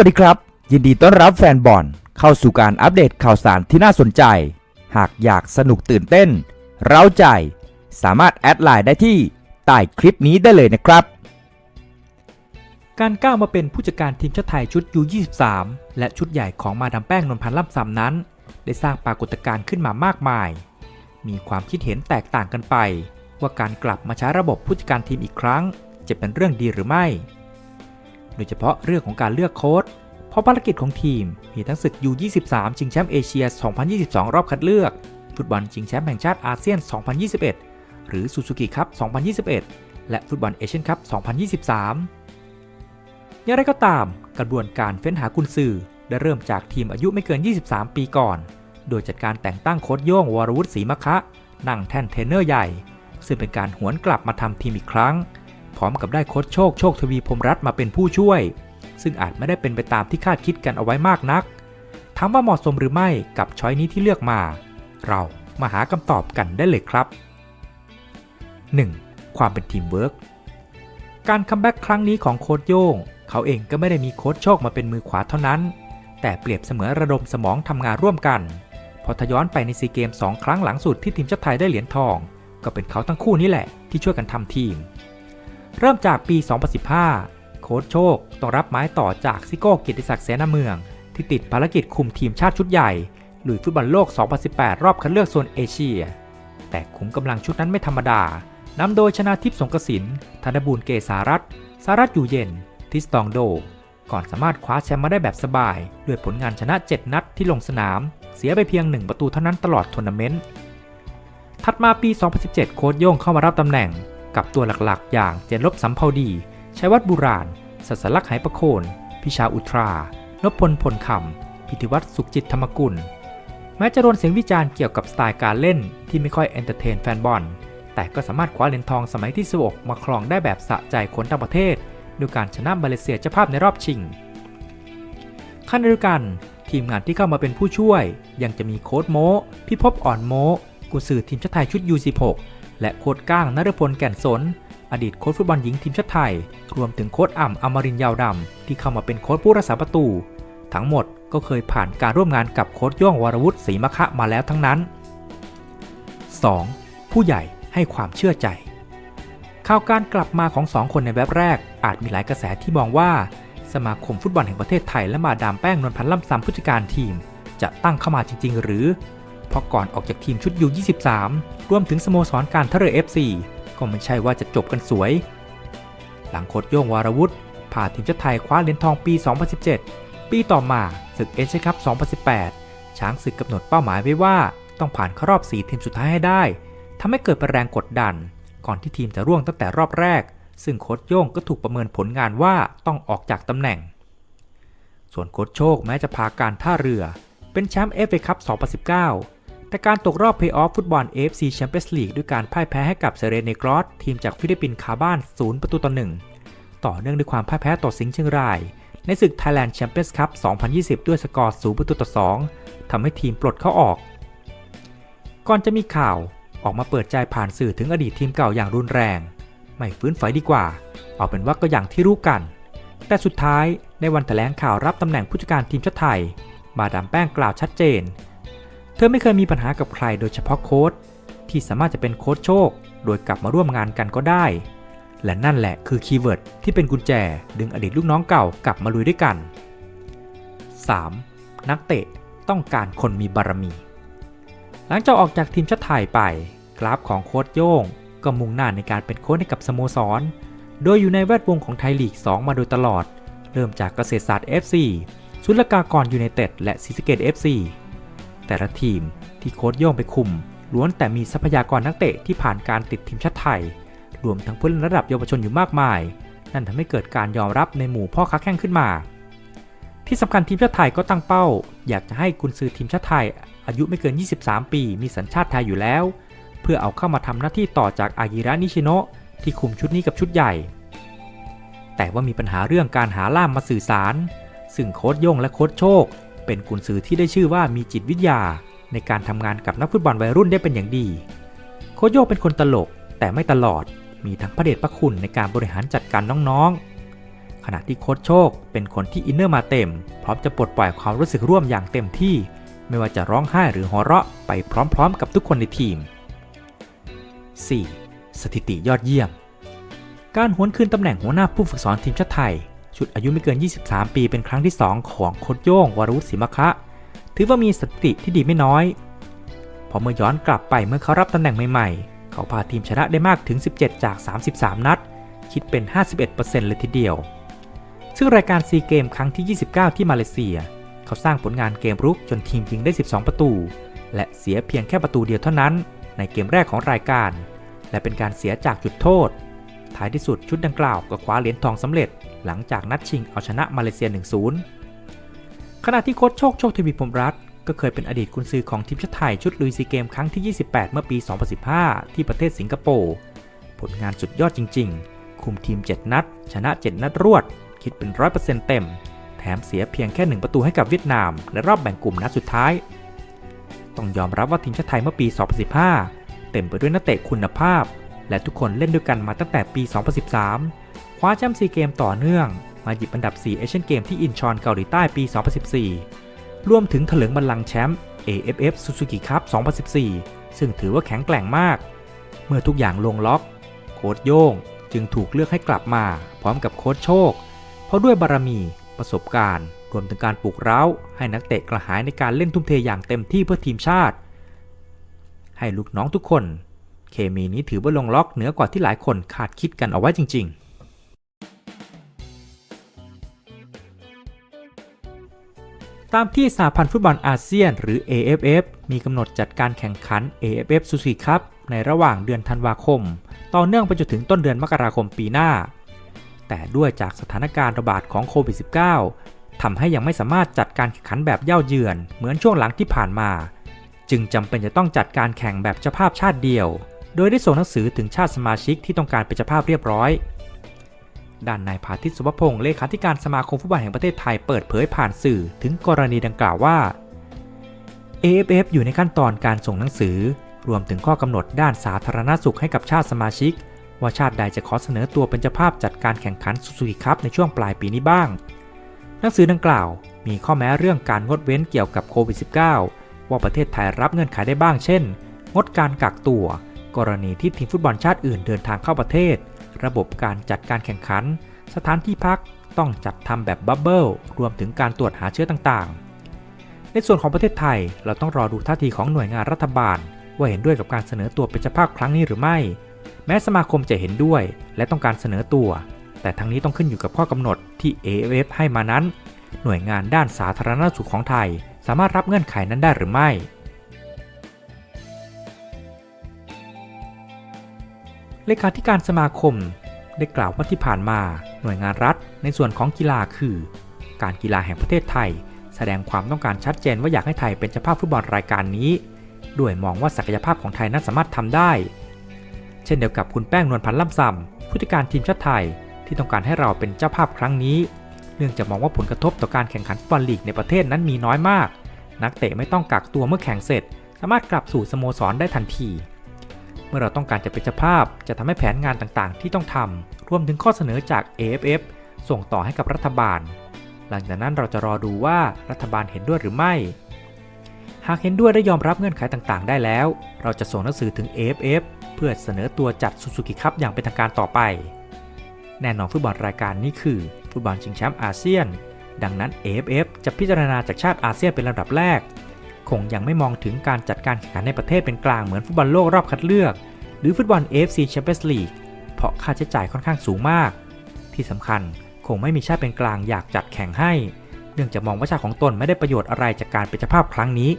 วัสดีครับ ยินดีต้อนรับแฟนบอลเข้าสู่การอัปเดตข่าวสารที่น่าสนใจ หากอยากสนุกตื่นเต้น เร้าใจ สามารถแอดไลน์ได้ที่ใต้คลิปนี้ได้เลยนะครับ การก้าวมาเป็นผู้จัดการทีมชาติไทยชุด U23 และชุดใหญ่ของมาดามแป้งนนพันธ์ล่ำซำนั้น ได้สร้างปรากฏการณ์ขึ้นมามากมาย มีความคิดเห็นแตกต่างกันไป ว่าการกลับมาใช้ระบบผู้จัดการทีมอีกครั้ง จะเป็นเรื่องดีหรือไม่ โดยเฉพาะเรื่องของการเลือกโค้ชเพราะภารกิจของทีม มีทั้งศึก U23 ชิงแชมป์เอเชีย 2022 รอบคัดเลือก ฟุตบอลชิงแชมป์แห่งชาติอาเซียน 2021 หรือซูซูกิคัพ 2021 และฟุตบอลเอเชียนคัพ 2023 อย่างไรก็ตามกระบวนการเฟ้นหากุนซือได้เริ่มจากทีมอายุไม่เกิน 23 ปีก่อน โดยจัดการแต่งตั้งโค้ชโย่งวรวุฒิศรีมะคะ นั่งแท่นเทรนเนอร์ใหญ่ ซึ่งเป็นการหวนกลับมาทำทีมอีกครั้ง พร้อมกับได้โค้ชโชคโชคทวีพรมรัตน์มาเป็นผู้ช่วย ซึ่งอาจไม่ได้เป็นไปตามที่คาดคิดกันเอาไว้มากนักถามว่าเหมาะสมหรือไม่กับช้อยนี้ที่เลือกมา เรามาหาคำตอบกันได้เลยครับ 1. ความเป็นทีมเวิร์กการคัมแบ็กครั้งนี้ของโค้ชโย่ง เขาเองก็ไม่ได้มีโค้ชโชคมาเป็นมือขวาเท่านั้น แต่เปรียบเสมือนระดมสมองทำงานร่วมกัน พอทย้อนไปในซีเกม2ครั้งหลังสุดที่ทีมชาติไทยได้เหรียญทอง ก็เป็นเขาทั้งคู่นี่แหละที่ช่วยกันทำทีม เริ่มจากปี 2015 โค้ชโชคต้องรับไม้ต่อจากซิโก้กิติศักดิ์เสนาเมือง ที่ติดภารกิจคุมทีมชาติชุดใหญ่ลุยฟุตบอลโลก 2018 รอบคัดเลือกโซนเอเชีย แต่ขุมกำลังชุดนั้นไม่ธรรมดานำโดยชนาทิพย์สงกสินธนบูรณ์เกษารัตน์สารัตน์อยู่เย็น ทิสตองโด ก่อนสามารถคว้าแชมป์มาได้แบบสบาย ด้วยผลงานชนะ 7 นัดที่ลงสนาม เสียไปเพียง 1 ประตูเท่านั้นตลอดทัวร์นาเมนต์ ถัดมาปี 2017 โค้ชโย่งเข้ามารับตำแหน่ง กับตัวหลักๆ อย่างเจนลบสัมภาวดีชัยวัฒน์บุราณสัสลักษณ์ไหประโคน พิชาอุทรานพพลพลคำ พิธิวัตรสุขจิตธรรมกุล แม้จะโดนเสียงวิจารณ์เกี่ยวกับสไตล์การเล่นที่ไม่ค่อยเอนเตอร์เทนแฟนบอล แต่ก็สามารถคว้าเหรียญทองสมัยที่16มาครองได้แบบสะใจคนต่างประเทศด้วยการชนะมาเลเซียเจ้าภาพในรอบชิงขณะเดียวกันทีมงานที่เข้ามาเป็นผู้ช่วย ยังจะมีโค้ดโมพิภพอ่อนโมกุนซือทีมชาติไทยชุด U16 และโค้ดก้างนฤพลแก่นสน อดีตโค้ชฟุตบอลหญิงทีมชาติไทย รวมถึงโค้ดอ่ำอมรินยาวดำ ที่เข้ามาเป็นโค้ชผู้รักษาประตู ทั้งหมดก็เคยผ่านการร่วมงานกับโค้ชย่องวรวุฒิศรีมะคะมาแล้วทั้งนั้น 2. ผู้ใหญ่ให้ความเชื่อใจข่าวการกลับมาของสองคนในแวบแรก อาจมีหลายกระแสที่มองว่า สมาคมฟุตบอลแห่งประเทศไทยและมาดามแป้งนนพันธ์ล่ำซำผู้จัดการทีม จะตั้งเข้ามาจริง ๆ หรือ เพราะก่อนออกจากทีมชุดยู23รวมถึงสโมสรการท่าเรือ FC ก็ไม่ใช่ว่าจะจบกันสวย หลังโค้ชโย่งวารวุฒิพาทีมชาติไทยคว้าเหรียญทองปี 2017 ปีต่อมาศึกเอเชียคัพ 2018 ช้างศึกกำหนดเป้าหมายไว้ว่าต้องผ่านเข้ารอบ 4 ทีมสุดท้ายให้ได้ทำให้เกิดเป็นแรงกดดัน ก่อนที่ทีมจะร่วงตั้งแต่รอบแรก ซึ่งโค้ชโย่งก็ถูกประเมินผลงานว่าต้องออกจากตำแหน่ง ส่วนโค้ชโชคแม้จะพาการท่าเรือ เป็นแชมป์เอฟเอคัพ 2019 แต่การตกรอบเพย์ออฟฟุตบอล AFC Champions League ด้วยการพ่ายแพ้ให้กับเซเรเนกรอสทีมจากฟิลิปปินส์คาบ้าน 0 ประตูต่อ 1 ต่อเนื่องด้วยความพ่ายแพ้ต่อสิงห์เชียงราย ในศึก Thailand Champions Cup 2020 ด้วยสกอร์ 0 ประตูต่อ 2 ทำให้ทีมปลดเขาออก ก่อนจะมีข่าวออกมาเปิดใจผ่านสื่อถึงอดีตทีมเก่าอย่างรุนแรง ไม่ฟื้นไฟดีกว่า เอาเป็นว่าก็อย่างที่รู้กัน แต่สุดท้ายในวันแถลงข่าวรับตำแหน่งผู้จัดการทีมชาติไทย มาดามแป้งกล่าวชัดเจน เธอไม่เคยมีปัญหากับใครโดยเฉพาะโค้ชที่สามารถจะเป็นโค้ชโชค โดยกลับมาร่วมงานกันก็ได้ และนั่นแหละคือคีย์เวิร์ดที่เป็นกุญแจ ดึงอดีตลูกน้องเก่ากลับมาลุยด้วยกัน 3. นักเตะต้องการคนมีบารมี หลังจากออกจากทีมชาติไทยไป กราฟของโค้ชโย่งก็มุ่งหน้าในการเป็นโค้ชให้กับสโมสร โดยอยู่ในแวดวงของไทยลีก 2 มาโดยตลอด เริ่มจากเกษตรศาสตร์ FC สุลกากรยูไนเต็ดและซิสเกต FC แต่ละทีมที่โค้ชโย่งไปคุม ล้วนแต่มีทรัพยากรนักเตะที่ผ่านการติดทีมชาติไทย รวมทั้งผู้เล่นระดับเยาวชนอยู่มากมาย นั่นทำให้เกิดการยอมรับในหมู่พ่อค้าแข่งขึ้นมา ที่สำคัญทีมชาติไทยก็ตั้งเป้า อยากจะให้กุนซือทีมชาติไทย อายุไม่เกิน 23 ปี มีสัญชาติไทยอยู่แล้ว เพื่อเอาเข้ามาทำหน้าที่ต่อจากอากิระนิชิโนะที่คุมชุดนี้กับชุดใหญ่ แต่ว่ามีปัญหาเรื่องการหาล่ามมาสื่อสาร ซึ่งโค้ชโย่งและโค้ชโชค เป็นกุนซือที่ได้ชื่อว่ามีจิตวิทยา ในการทำงานกับนักฟุตบอลวัยรุ่นได้เป็นอย่างดี โคโยเป็นคนตลกแต่ไม่ตลอดมีทั้งพระเดชพระคุณในการบริหารจัดการน้องๆขขณะที่โค้ชโชคเป็นคนที่อินเนอร์มาเต็ม พร้อมจะปลดปล่อยความรู้สึกร่วมอย่างเต็มที่ ไม่ว่าจะร้องไห้หรือหัวเราะไปพร้อมๆ กับทุกคนในทีม 4. สถิติยอดเยี่ยม การหวนคืนตำแหน่งหัวหน้าผู้ฝึกสอนทีมชาติไทย ชุดอายุไม่เกิน 23 ปีเป็นครั้งที่ 2 ของโค้ชโย่งวรวุฒิศิมคะ ถือว่ามีสติที่ดีไม่น้อย พอเมื่อย้อนกลับไปเมื่อเขารับตำแหน่งใหม่ๆ เขาพาทีมชนะได้มากถึง 17 จาก 33 นัด คิดเป็น 51%เลยทีเดียว ซึ่งรายการซีเกมครั้งที่ 29 ที่มาเลเซีย เขาสร้างผลงานเกมรุกจนทีมยิงได้ 12 ประตู และเสียเพียงแค่ประตูเดียวเท่านั้น ในเกมแรกของรายการ และเป็นการเสียจากจุดโทษ ท้ายที่สุดชุดดังกล่าวก็คว้าเหรียญทองสำเร็จ หลังจากนัดชิงเอาชนะมาเลเซีย 1-0 ขณะที่โค้ชโชคโชคทวีพรมรัตน์ก็เคยเป็นอดีตกุนซือของทีมชาติไทยชุดลุยซีเกมครั้งที่ 28 เมื่อปี 2015 ที่ประเทศสิงคโปร์ ผลงานสุดยอดจริง ๆ คุมทีม 7 นัด ชนะ 7 นัดรวด คิดเป็น 100%เต็ม แถมเสียเพียงแค่ 1 ประตูให้กับเวียดนาม ในรอบแบ่งกลุ่มนัดสุดท้าย ต้องยอมรับว่าทีมชาติไทยเมื่อปี 2015 เต็มไปด้วยนักเตะคุณภาพ และทุกคนเล่นด้วยกันมาตั้งแต่ปี 2013 คว้าแชมป์ซีเกมต่อเนื่อง มาหยิบอันดับ 4 เอเชียนเกมที่อินชอนเกาหลีใต้ปี 2014 รวมถึงถลึงบัลลังก์แชมป์ AFF Suzuki Cup 2014 ซึ่งถือว่าแข็งแกร่งมาก เมื่อทุกอย่างลงล็อก โค้ชโย่งจึงถูกเลือกให้กลับมา พร้อมกับโค้ชโชค เพราะด้วยบารมี ประสบการณ์ รวมถึงการปลุกเร้า ให้นักเตะกระหายในการเล่นทุ่มเทอย่างเต็มที่เพื่อทีมชาติ ให้ลูกน้องทุกคน เคมีนี้ถือว่าลงล็อกเหนือกว่าที่หลายคนคาดคิดกันเอาไว้จริง ๆตามที่สหพันธ์ฟุตบอลอาเซียนหรือ AFF มีกำหนดจัดการแข่งขัน AFF Suzuki Cup ในระหว่างเดือนธันวาคม ต่อเนื่องไปจนถึงต้นเดือนมกราคมปีหน้า แต่ด้วยจากสถานการณ์ระบาดของโควิด -19 ทำให้ยังไม่สามารถจัดการแข่งขันแบบเย่าเยือน เหมือนช่วงหลังที่ผ่านมา จึงจำเป็นจะต้องจัดการแข่งแบบเจ้าภาพชาติเดียว โดยได้ส่งหนังสือถึงชาติสมาชิกที่ต้องการเป็นเจ้าภาพเรียบร้อย ด้านนายพาทิตสุภพงศ์เลขาธิการสมาคมฟุตบอลแห่งประเทศไทยเปิดเผยผ่านสื่อถึงกรณีดังกล่าวว่า AFF อยู่ในขั้นตอนการส่งหนังสือ รวมถึงข้อกำหนดด้านสาธารณสุขให้กับชาติสมาชิก ว่าชาติใดจะขอเสนอตัวเป็นเจ้าภาพจัดการแข่งขันซูซูกิคัพในช่วงปลายปีนี้บ้าง หนังสือดังกล่าว มีข้อแม้เรื่องการงดเว้นเกี่ยวกับโควิด -19 ว่าประเทศไทยรับเงื่อนไขได้บ้างเช่น งดการกักตัว กรณีที่ทีมฟุตบอลชาติอื่นเดินทางเข้าประเทศ ระบบการจัดการแข่งขัน สถานที่พักต้องจัดทำแบบบับเบิลรวมถึงการตรวจหาเชื้อต่างๆ ในส่วนของประเทศไทยเราต้องรอดูท่าทีของหน่วยงานรัฐบาล ว่าเห็นด้วยกับการเสนอตัวเป็นเจ้าภาพครั้งนี้หรือไม่ แม้สมาคมจะเห็นด้วย และต้องการเสนอตัว แต่ทั้งนี้ต้องขึ้นอยู่กับข้อกำหนดที่ AFF ให้มานั้น หน่วยงานด้านสาธารณสุขของไทย สามารถรับเงื่อนไขนั้นได้หรือไม่ เลขาธิการสมาคมได้กล่าวว่าที่ผ่านมาหน่วยงานรัฐในส่วนของกีฬาคือ การกีฬาแห่งประเทศไทย แสดงความต้องการชัดเจนว่าอยากให้ไทยเป็นเจ้าภาพฟุตบอลรายการนี้ด้วยมองว่าศักยภาพของไทยนั้นสามารถทำได้ เช่นเดียวกับคุณแป้งนวลพันธ์ล่ำซำผู้จัดการทีมชาติไทยที่ต้องการให้เราเป็นเจ้าภาพครั้งนี้ เนื่องจากมองว่าผลกระทบต่อการแข่งขันฟุตบอลลีกในประเทศนั้นมีน้อยมาก นักเตะไม่ต้องกักตัวเมื่อแข่งเสร็จ สามารถกลับสู่สโมสรได้ทันที เมื่อเราต้องการจะเป็นเจ้าภาพจะทำให้แผนงานต่างๆ ที่ต้องทำรวมถึงข้อเสนอจาก AFF ส่งต่อให้กับรัฐบาล หลังจากนั้นเราจะรอดูว่ารัฐบาลเห็นด้วยหรือไม่ หากเห็นด้วยและยอมรับเงื่อนไขต่างๆ ได้แล้ว เราจะส่งหนังสือถึง AFF เพื่อเสนอตัวจัดซูซูกิคัพอย่างเป็นทางการต่อไป แน่นอนฟุตบอลรายการนี้คือฟุตบอลชิงแชมป์อาเซียน ดังนั้น AFF จะพิจารณาจากชาติอาเซียนเป็นลำดับแรก คงยังไม่มองถึงการจัดการแข่งขันในประเทศเป็นกลางเหมือนฟุตบอลโลกรอบคัดเลือก หรือฟุตบอล AFC Champions League เพราะค่าใช้จ่ายค่อนข้างสูงมาก ที่สำคัญคงไม่มีชาติเป็นกลางอยากจัดแข่งให้ เนื่องจากมองว่าชาติของตนไม่ได้ประโยชน์อะไรจากการเป็นเจ้าภาพครั้งนี้